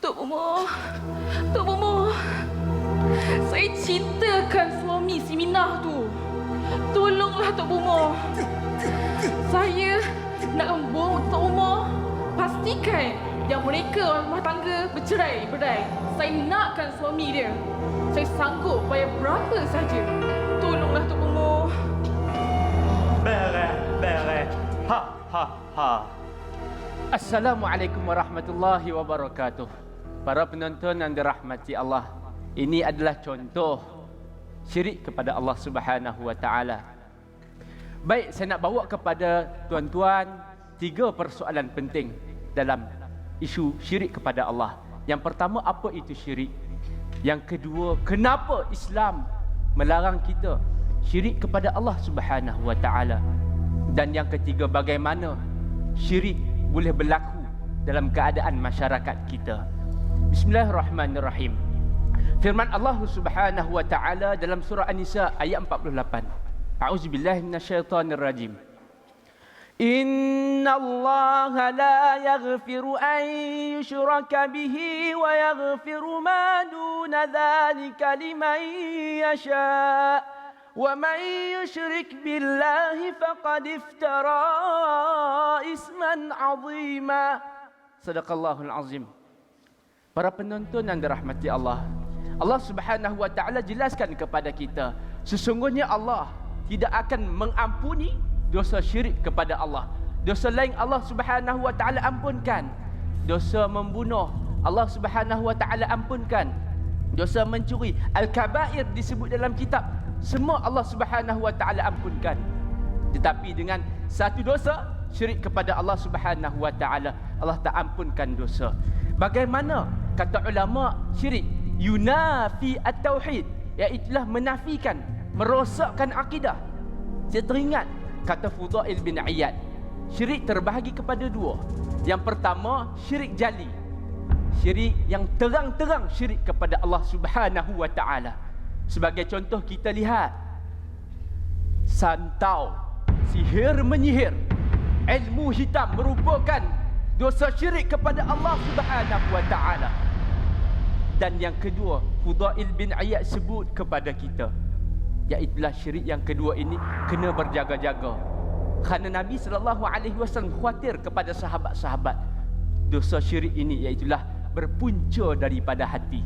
Tok Bomo. Tok Bomo. Saya cintakan suami si Minah tu. Tolonglah Tok Bomo. Saya nak membawa Tok Bomo pastikan yang mereka rumah tangga bercerai berai. Saya nakkan suami dia. Saya sanggup bayar berapa saja. Tolonglah Tok Bomo. Beres, beres. Ha, ha, ha. Assalamualaikum warahmatullahi wabarakatuh. Para penonton yang dirahmati Allah. Ini adalah contoh syirik kepada Allah Subhanahu wa taala. Baik, saya nak bawa kepada tuan-tuan tiga persoalan penting dalam isu syirik kepada Allah. Yang pertama, apa itu syirik? Yang kedua, kenapa Islam melarang kita syirik kepada Allah Subhanahu wa taala? Dan yang ketiga, bagaimana syirik boleh berlaku dalam keadaan masyarakat kita. Bismillahirrahmanirrahim. Firman Allah Subhanahu wa taala dalam surah An-Nisa ayat 48. A'udzubillahi minasyaitonirrajim. Inna Allah la yaghfiru an yushraka bihi wa yaghfiru ma duna dhalika liman yasha'. ومن يشرك بالله فقد افترى إثما عظيما صدق الله العظيم Para penonton yang dirahmati Allah Allah subhanahu wa ta'ala jelaskan kepada kita Sesungguhnya Allah tidak akan mengampuni dosa syirik kepada Allah. Dosa lain Allah Subhanahu wa taala ampunkan. Dosa membunuh Allah Subhanahu wa taala ampunkan. Dosa mencuri al-kabair disebut dalam kitab. semua Allah Subhanahu wa taala ampunkan. Tetapi dengan satu dosa syirik kepada Allah Subhanahu wa taala Allah tak ampunkan dosa. Bagaimana kata ulama syirik yunafi at-tauhid iaitu menafikan merosakkan akidah. Saya teringat kata Fudail bin Iyad. Syirik terbahagi kepada dua. Yang pertama, syirik jali. Syirik yang terang-terang syirik kepada Allah Subhanahu wa taala. Sebagai contoh kita lihat santau, sihir menyihir, ilmu hitam merupakan dosa syirik kepada Allah Subhanahu wa taala. Dan yang kedua, Fudail bin Iyad sebut kepada kita, Iaitulah syirik yang kedua ini kena berjaga-jaga. Kerana Nabi wasallam khawatir kepada sahabat-sahabat dosa syirik ini iaitulah berpunca daripada hati.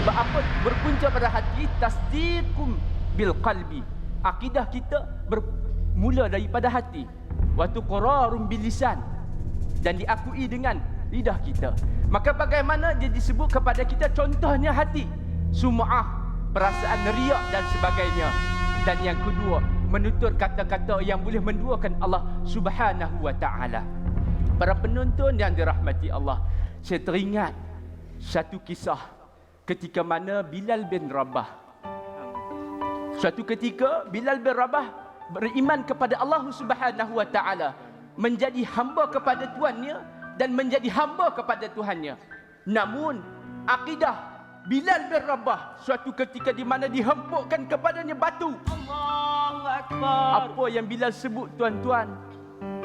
Sebab apa berpunca pada hati? Tasdiqum bil qalbi. Akidah kita bermula daripada hati. Wa tuqrarum bil lisan dan diakui dengan lidah kita. Maka bagaimana dia disebut kepada kita contohnya hati. Sum'ah perasaan riak dan sebagainya. Dan yang kedua, menutur kata-kata yang boleh menduakan Allah Subhanahu wa taala. Para penonton yang dirahmati Allah, saya teringat satu kisah ketika mana Bilal bin Rabah Suatu ketika Bilal bin Rabah beriman kepada Allah Subhanahu wa taala, menjadi hamba kepada tuannya dan menjadi hamba kepada Tuhannya. Namun akidah Bilal bin Rabah suatu ketika di mana dihempukkan kepadanya batu. Allahu Akbar. Apa yang Bilal sebut tuan-tuan?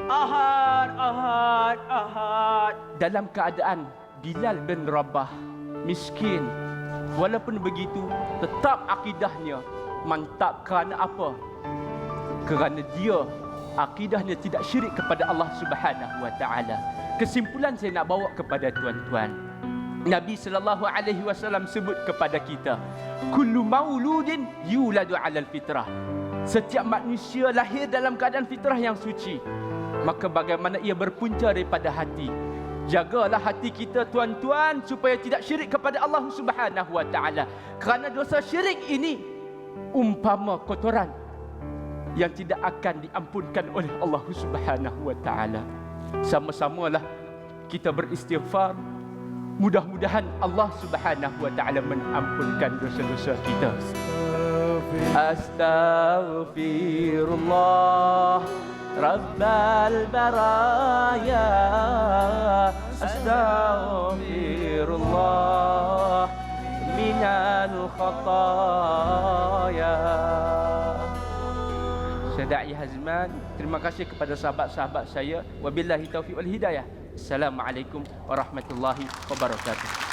Ahad, ahad, ahad. Dalam keadaan Bilal bin Rabah miskin. Walaupun begitu, tetap akidahnya mantap kerana apa? Kerana dia akidahnya tidak syirik kepada Allah Subhanahu wa taala. Kesimpulan saya nak bawa kepada tuan-tuan. Nabi sallallahu alaihi wasallam sebut kepada kita, kullu mauludin yuladu 'alal fitrah. Setiap manusia lahir dalam keadaan fitrah yang suci. Maka bagaimana ia berpunca daripada hati. Jagalah hati kita tuan-tuan supaya tidak syirik kepada Allah Subhanahu wa taala. Kerana dosa syirik ini umpama kotoran yang tidak akan diampunkan oleh Allah Subhanahu wa taala. Sama-samalah kita beristighfar Mudah-mudahan Allah Subhanahu wa taala mengampunkan dosa-dosa kita. Astaghfirullah Rabbal baraya Astaghfirullah minal khataya Saya Da'i Hazman Terima kasih kepada sahabat-sahabat saya. Wabillahi taufiq wal hidayah. Assalamualaikum warahmatullahi wabarakatuh.